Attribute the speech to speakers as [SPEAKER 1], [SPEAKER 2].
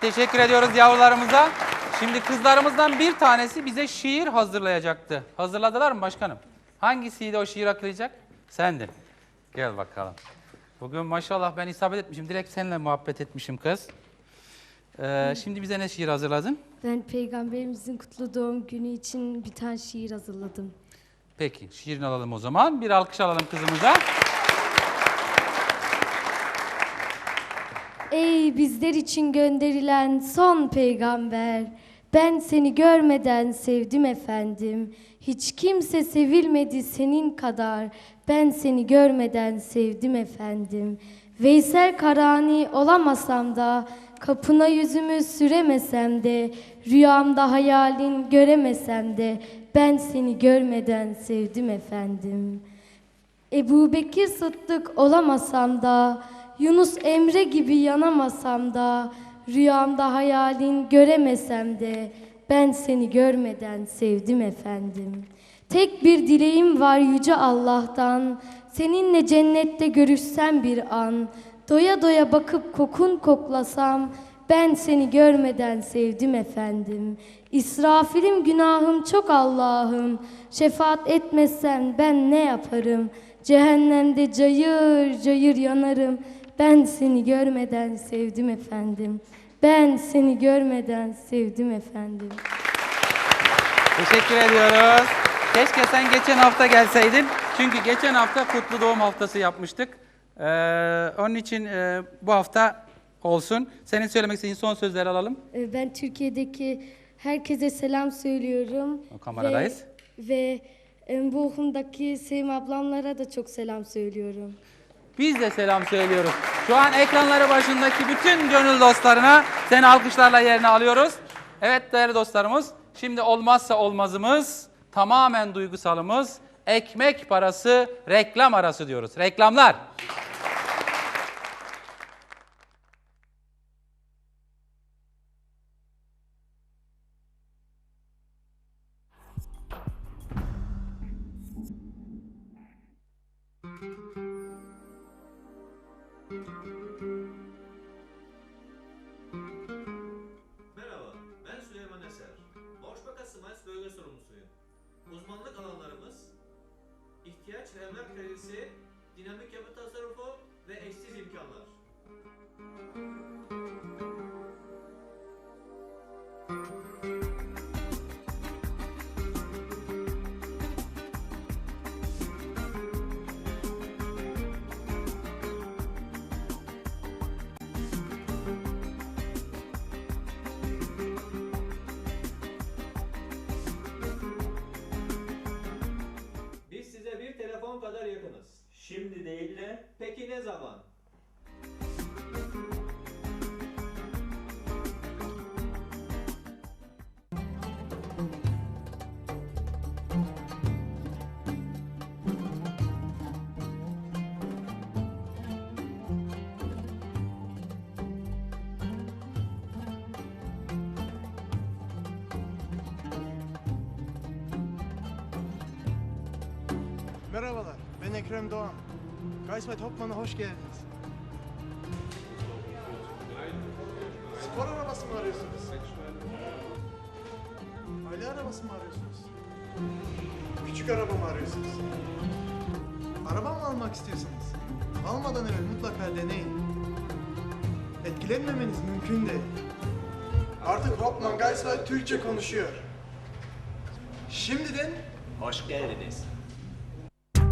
[SPEAKER 1] Teşekkür ediyoruz yavrularımıza. Şimdi kızlarımızdan bir tanesi bize şiir hazırlayacaktı. Hazırladılar mı başkanım? Hangisiydi o şiir aklayacak? Sendin. Gel bakalım. Bugün maşallah ben isabet etmişim. Direkt seninle muhabbet etmişim kız. Ee, şimdi bize ne şiir hazırladın?
[SPEAKER 2] Ben peygamberimizin kutlu doğum günü için bir tane şiir hazırladım.
[SPEAKER 1] Peki şiirini alalım o zaman. Bir alkış alalım kızımıza.
[SPEAKER 2] Bizler için gönderilen son peygamber, ben seni görmeden sevdim efendim. Hiç kimse sevilmedi senin kadar, ben seni görmeden sevdim efendim. Veysel Karani olamasam da, kapına yüzümü süremesem de, rüyamda hayalin göremesem de, ben seni görmeden sevdim efendim. Ebu Bekir Sıddık olamasam da, Yunus Emre gibi yanamasam da, rüyamda hayalin göremesem de, ben seni görmeden sevdim efendim. Tek bir dileğim var yüce Allah'tan, seninle cennette görüşsem bir an, doya doya bakıp kokun koklasam, ben seni görmeden sevdim efendim. İsrafilim günahım çok Allah'ım. Şefaat etmezsen ben ne yaparım? Cehennemde cayır cayır yanarım. Ben seni görmeden sevdim efendim. Ben seni görmeden sevdim efendim.
[SPEAKER 1] Teşekkür ediyoruz. Keşke sen geçen hafta gelseydin. Çünkü geçen hafta kutlu doğum haftası yapmıştık. Ee, onun için e, bu hafta olsun. Senin söylemek istediğin son sözleri alalım.
[SPEAKER 2] Ee, Ben Türkiye'deki herkese selam söylüyorum.
[SPEAKER 1] Kameradayız.
[SPEAKER 2] Ve, ve e, Bochum'daki Sevim ablamlara da çok selam söylüyorum.
[SPEAKER 1] Biz de selam söylüyoruz. Şu an ekranları başındaki bütün gönül dostlarına seni alkışlarla yerine alıyoruz. Evet değerli dostlarımız, şimdi olmazsa olmazımız, tamamen duygusalımız, ekmek parası, reklam arası diyoruz. Reklamlar.
[SPEAKER 3] Smiles bölge sorumlusuyum. Uzmanlık alanlarımız ihtiyaç ve emlak kredisi, dinamik yapı tasarrufu ve eşsiz imkanlar.
[SPEAKER 4] Şimdi değil de
[SPEAKER 3] Peki ne zaman?
[SPEAKER 5] Merhabalar, ben Ekrem Doğan. Kaysmet Hopman'a hoş geldiniz. Spor arabası mı arıyorsunuz? Aile arabası mı arıyorsunuz? Küçük araba mı arıyorsunuz? Araba mı almak istiyorsunuz? Almadan evvel mutlaka deneyin. Etkilenmemeniz mümkün değil. Artık Hopman Gayswell Türkçe konuşuyor. Şimdiden
[SPEAKER 4] hoş geldiniz.